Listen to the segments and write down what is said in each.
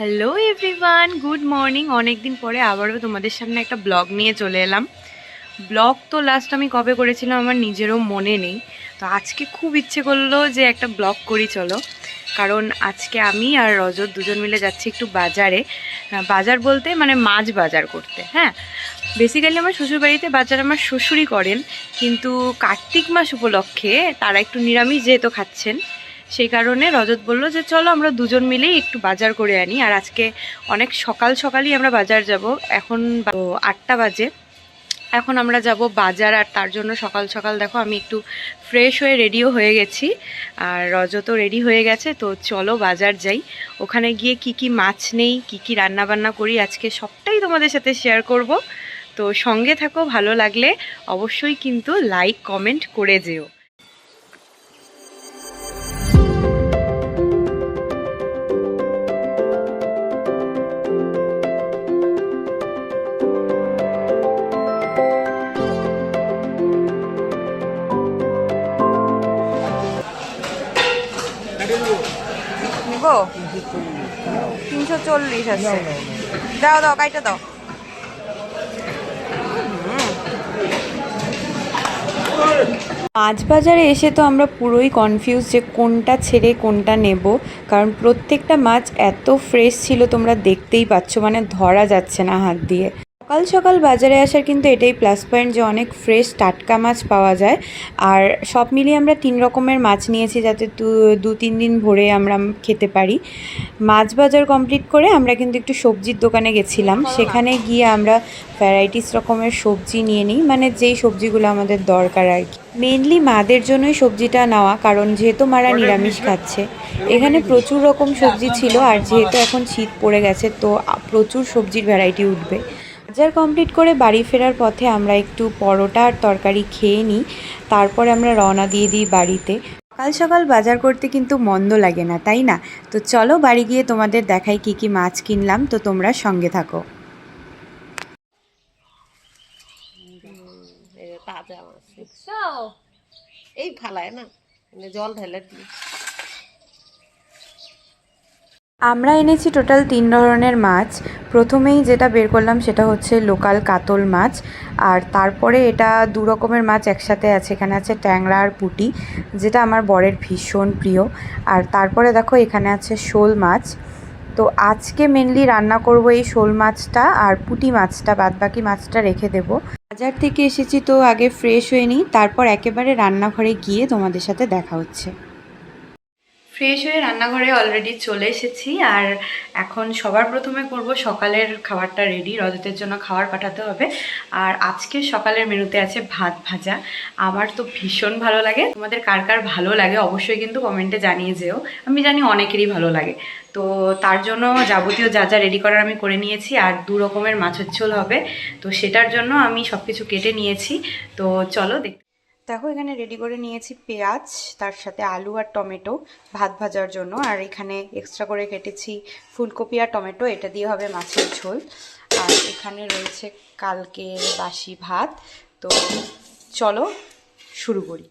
Hello everyone good morning অনেক দিন পরে আবারও তোমাদের সামনে একটা ব্লগ নিয়ে চলে এলাম। ব্লগ তো লাস্ট আমি কবে করেছিলাম আমার নিজেরও মনে নেই। তো আজকে খুব ইচ্ছে করল যে একটা ব্লগ করি, চলো। কারণ আজকে আমি আর রজত দুজন মিলে যাচ্ছি একটু বাজারে। বাজার বলতে মানে মাছ বাজার করতে হ্যাঁ? বেসিক্যালি আমার শ্বশুরবাড়িতে বাজার আমার শ্বশুরই করেন। কিন্তু কার্তিক মাস উপলক্ষে তারা একটু নিরামিষ যেহেতু খাচ্ছেন সেই কারণে রজত বলল যে, চলো আমরা দুজন মিলেই একটু বাজার করে আনি। আর আজকে অনেক সকাল সকালই আমরা বাজার যাব। এখন আটটা বাজে। এখন আমরা যাব বাজার আর তার জন্য সকাল সকাল দেখো আমি একটু ফ্রেশ হয়ে রেডিও হয়ে গেছি। আর রজতও রেডি হয়ে গেছে, তো চলো বাজার যাই। ওখানে গিয়ে কি কি মাছ নেই, কি কি রান্না বান্না করি আজকে সবটাই তোমাদের সাথে শেয়ার করব। তো সঙ্গে থাকো, ভালো লাগলে অবশ্যই কিন্তু লাইক কমেন্ট করে যেও। চল্লিশ আছে। দাও দাও কাইটা দাও। মাছ বাজারে এসে তো আমরা পুরোই কনফিউজ যে কোনটা ছেড়ে কোনটা নেব কারণ প্রত্যেকটা মাছ এত ফ্রেশ ছিল তোমরা দেখতেই পাচ্ছ মানে ধরা যাচ্ছে না হাত দিয়ে। সকাল সকাল বাজারে আসার কিন্তু এটাই প্লাস পয়েন্ট যে অনেক ফ্রেশ টাটকা মাছ পাওয়া যায়। আর সব মিলিয়ে আমরা তিন রকমের মাছ নিয়েছি যাতে দু- তিন দিন ভরে আমরা খেতে পারি। মাছ বাজার কমপ্লিট করে আমরা কিন্তু একটু সবজির দোকানে গেছিলাম। সেখানে গিয়ে আমরা ভ্যারাইটিস রকমের সবজি নিয়ে নিই মানে যেই সবজিগুলো আমাদের দরকার আর কি। মেনলি মাদের জন্যই সবজিটা নেওয়া কারণ যেহেতু মারা নিরামিষ খাচ্ছে। এখানে প্রচুর রকম সবজি ছিল আর যেহেতু এখন শীত পড়ে গেছে তো প্রচুর সবজির ভ্যারাইটি উঠবে। বাজার কমপ্লিট করে বাড়ি ফেরার পথে আমরা একটু পরোটা আর তরকারি খেয়ে নিই। তারপরে আমরা রওনা দিয়ে দিই বাড়িতে। সকাল সকাল বাজার করতে কিন্তু মন্দ লাগে না, তাই না? তো চলো বাড়ি গিয়ে তোমাদের দেখাই কি কি মাছ কিনলাম, তো তোমরা সঙ্গে থাকো। এই ফালায় না মানে জল ঢেলে দিই। আমরা এনেছি টোটাল তিন ধরনের মাছ। প্রথমেই যেটা বের করলাম সেটা হচ্ছে লোকাল কাতল মাছ। আর তারপরে এটা দু রকমের মাছ একসাথে আছে। এখানে আছে ট্যাংরা আর পুঁটি, যেটা আমার বরের ভীষণ প্রিয়। আর তারপরে দেখো এখানে আছে শোল মাছ। তো আজকে মেনলি রান্না করব এই শোল মাছটা আর পুঁটি মাছটা, বাদবাকি মাছটা রেখে দেবো। বাজার থেকে এসেছি তো আগে ফ্রেশ হয়ে নিই, তারপর একেবারে রান্নাঘরে গিয়ে তোমাদের সাথে দেখা হচ্ছে। ফ্রেশ হয়ে রান্নাঘরে অলরেডি চলে এসেছি আর এখন সবার প্রথমে করব সকালের খাবারটা রেডি রজতের জন্য খাবার পাঠাতে হবে। আর আজকে সকালের মেনুতে আছে ভাত ভাজা। আমার তো ভীষণ ভালো লাগে। তোমাদের কার কার ভালো লাগে অবশ্যই কিন্তু কমেন্টে জানিয়ে যেও। আমি জানি অনেকেরই ভালো লাগে। তো তার জন্য যাবতীয় যা যা রেডি করার আমি করে নিয়েছি আর দু রকমের মাছের ঝোল হবে। তো সেটার জন্য আমি সব কিছু কেটে নিয়েছি। তো চলো দেখ দেখো, এখানে রেডি করে নিয়েছি পেঁয়াজ, তার সাথে আলু আর টমেটো ভাত ভাজার জন্য। আর এখানে এক্সট্রা করে কেটেছি ফুলকপি আর টমেটো, এটা দিয়ে হবে মাছের ঝোল। আর এখানে রয়েছে কালকের বাসি ভাত। তো চলো শুরু করি।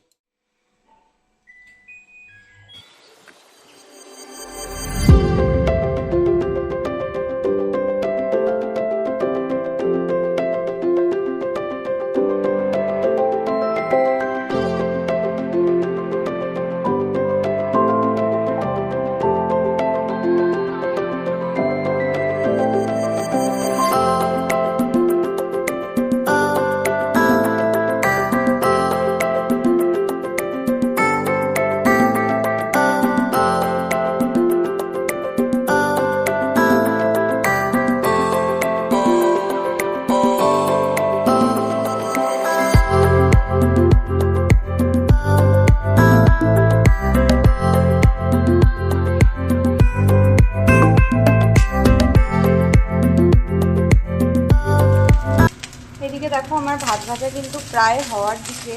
আমার ভাত ভাজা কিন্তু প্রায় হওয়ার দিকে।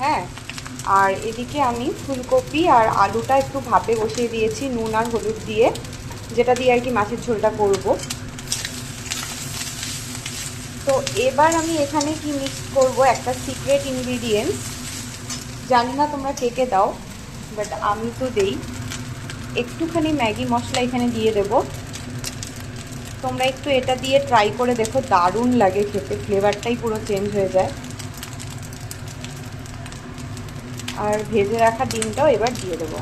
হ্যাঁ আর এদিকে আমি ফুলকপি আর আলুটা একটু ভাপে বসিয়ে দিয়েছি, নুন আর হলুদ দিয়ে, যেটা দিয়ে আর কি মাছের ঝোলটা করব। তো এবার আমি এখানে কি মিক্স করব? একটা সিক্রেট ইনগ্রিডিয়েন্টস জানি না তোমরা কে কে দাও বাট আমি তো দেই। একটুখানি ম্যাগি মশলা এখানে দিয়ে দেব। তোমরা একটু এটা দিয়ে ট্রাই করে দেখো, দারুণ লাগে খেতে ফ্লেভারটাই পুরো চেঞ্জ হয়ে যায়। আর ভেজে রাখা ডিমটাও এবার দিয়ে দেবো।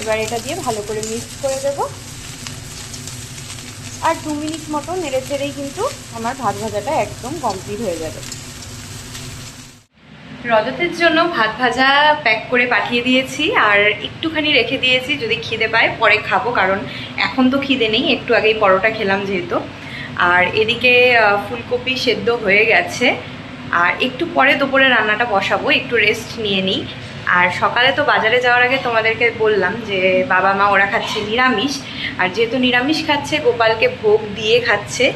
এবার এটা দিয়ে ভালো করে মিক্স করে দেব। আর দু মিনিট মতো নেড়ে ছেড়েই কিন্তু আমার ভাত ভাজাটা একদম কমপ্লিট হয়ে যাবে। রজতের জন্য ভাত ভাজা প্যাক করে পাঠিয়ে দিয়েছি, আর একটুখানি রেখে দিয়েছি যদি খিদে পায়, পরে খাব, কারণ এখন তো খিদে নেই, একটু আগেই পরোটা খেলাম যেহেতু। আর এদিকে ফুলকপি সেদ্ধ হয়ে গেছে, আর একটু পরে দুপুরে রান্নাটা বসাবো, একটু রেস্ট নিয়ে নিই। আর সকালে তো বাজারে যাওয়ার আগে তোমাদেরকে বললাম যে, বাবা মা ওরা খাচ্ছে নিরামিষ, আর যেহেতু নিরামিষ খাচ্ছে, গোপালকে ভোগ দিয়ে খাচ্ছে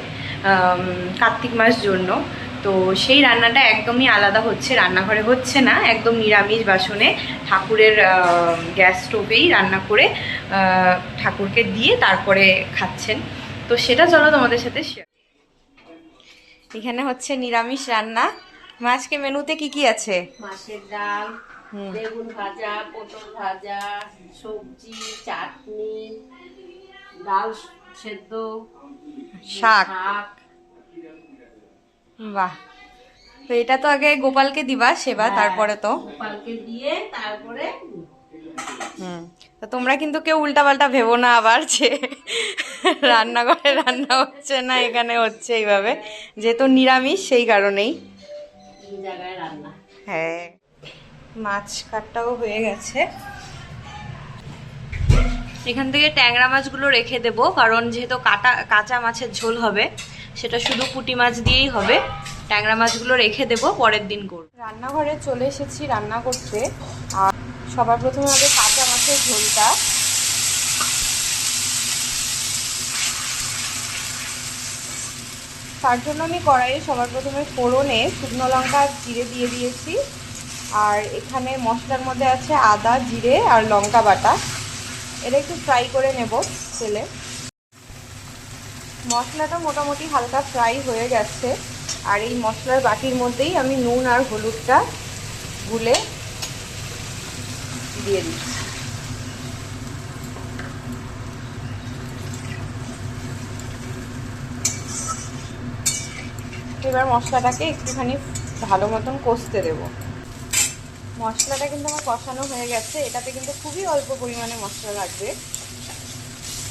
কার্তিক মাস জন্য। তো সেই রান্নাটা একদমই আলাদা হচ্ছে রান্নাঘরে হচ্ছে না একদম নিরামিষ বাসনে ঠাকুরের গ্যাস স্টোভেই রান্না করে ঠাকুরকে দিয়ে তারপরে খাচ্ছেন। তো সেটা চলো তোমাদের সাথে শেয়ার এখানে হচ্ছে নিরামিষ রান্না। মাছকে মেনুতে কি কি আছে? মাছের ডাল বেগুন ভাজা পটল ভাজা সবজি চাটনি ডাল সেদ্ধ শাক। শাক বাহ। তো এটা তো আগে গোপালকে দিবা সেবা তারপরে তো। গোপালকে দিয়ে তারপরে হুম তো তোমরা কিন্তু কেউ উল্টাপাল্টা ভেবো না আবার যে রান্নাঘরে রান্না হচ্ছে না এখানে হচ্ছে এইভাবে। যেহেতু নিরামিষ সেই কারণেই। জায়গায় রান্না। হ্যাঁ মাছ কাটটাও হয়ে গেছে। এখান থেকে ট্যাংরা মাছগুলো রেখে দেব কারণ যেহেতু কাটা কাঁচা মাছের ঝোল হবে সেটা শুধু পুঁটি মাছ দিয়েই হবে। ট্যাংরা মাছগুলো রেখে দেব, পরের দিন করব। রান্নাঘরে চলে এসেছি রান্না করতে। আর সবার প্রথমে হবে কাঁচা মাছের ঝোলটা। তার জন্য আমি কড়াইয়ে সবার প্রথমে ফোড়নে শুকনো লঙ্কা জিরে দিয়ে দিয়েছি। আর এখানে মশলার মধ্যে আছে আদা, জিরে আর লঙ্কা বাটা। এটা একটু ফ্রাই করে নেব তেলে। মশলাটা মোটামুটি হালকা ফ্রাই হয়ে গেছে। আর এই মশলার বাটির মধ্যেই আমি নুন আর হলুদটা গুলে দিয়ে দিচ্ছি। এবার মশলাটাকে একটুখানি ভালো মতন কষতে দেব। মশলাটা কিন্তু আমার কষানো হয়ে গেছে। এটাতে কিন্তু খুবই অল্প পরিমাণে মশলা লাগবে।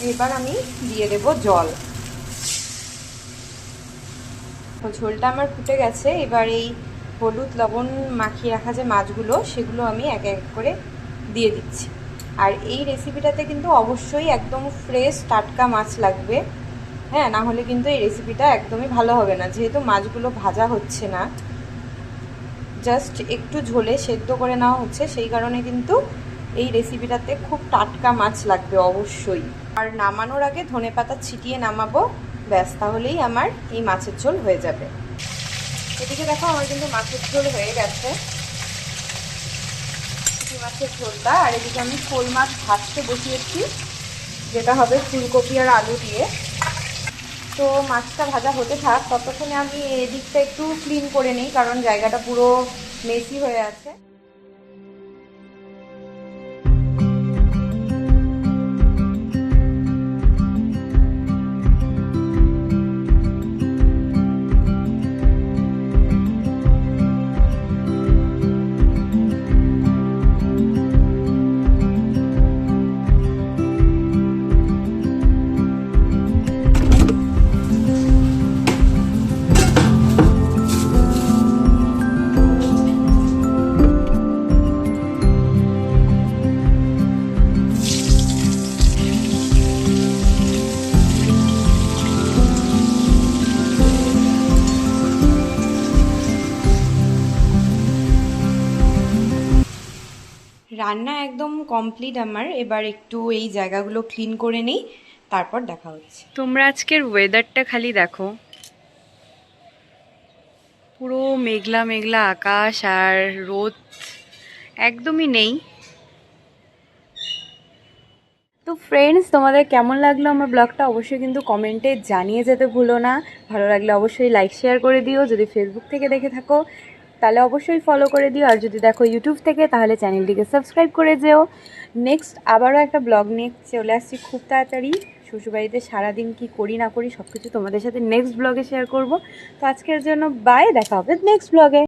এবার আমি দিয়ে দেব জল। তো ঝোলটা আমার ফুটে গেছে। এবার এই হলুদ লবণ মাখিয়ে রাখা যে মাছগুলো, সেগুলো আমি এক এক করে দিয়ে দিচ্ছি। আর এই রেসিপিটাতে কিন্তু অবশ্যই একদম ফ্রেশ টাটকা মাছ লাগবে। হ্যাঁ না হলে কিন্তু এই রেসিপিটা একদমই ভালো হবে না। যেহেতু মাছগুলো ভাজা হচ্ছে না জাস্ট একটু ঝোলে সেদ্ধ করে নেওয়া হচ্ছে, সেই কারণে কিন্তু এই রেসিপিটাতে খুব টাটকা মাছ লাগবে অবশ্যই। আর নামানোর আগে ধনে পাতা ছিটিয়ে নামাবো। ব্যাস, তাহলেই আমার এই মাছের ঝোল হয়ে যাবে। এদিকে দেখো, আমার কিন্তু মাছের ঝোল হয়ে গেছে। মাছের ঝোলটা, আর এদিকে আমি শোল মাছ ভাজতে বসিয়েছি, যেটা হবে ফুলকপি আর আলু দিয়ে। তো মাছটা ভাজা হতে থাক, ততক্ষণে আমি এদিকটা একটু ক্লিন করে নিই, কারণ জায়গাটা পুরো মেসি হয়ে আছে। রান্না একদম কমপ্লিট আমার। এবার একটু এই জায়গাগুলো ক্লিন করে নেই তারপর দেখা হচ্ছে। তোমরা আজকের ওয়েদারটা খালি দেখো। পুরো মেঘলা মেঘলা আকাশ আর রোদ একদমই নেই। তো ফ্রেন্ডস তোমাদের কেমন লাগল আমার ব্লগটা অবশ্যই কিন্তু কমেন্টে জানিয়ে যেতে ভুলো না। ভালো লাগলে অবশ্যই লাইক শেয়ার করে দিও। যদি ফেসবুক থেকে দেখে থাকো তাহলে অবশ্যই ফলো করে দিও। আর যদি দেখো ইউটিউব থেকে, তাহলে চ্যানেলটিকে সাবস্ক্রাইব করে যেও। নেক্সট আবারও একটা ব্লগ নিয়ে চলে আসছি খুব তাড়াতাড়ি। শ্বশুরবাড়িতে সারাদিন কি করি না করি সব কিছু তোমাদের সাথে নেক্সট ব্লগে শেয়ার করব। তো আজকের জন্য বাই দেখা হবে নেক্সট ব্লগে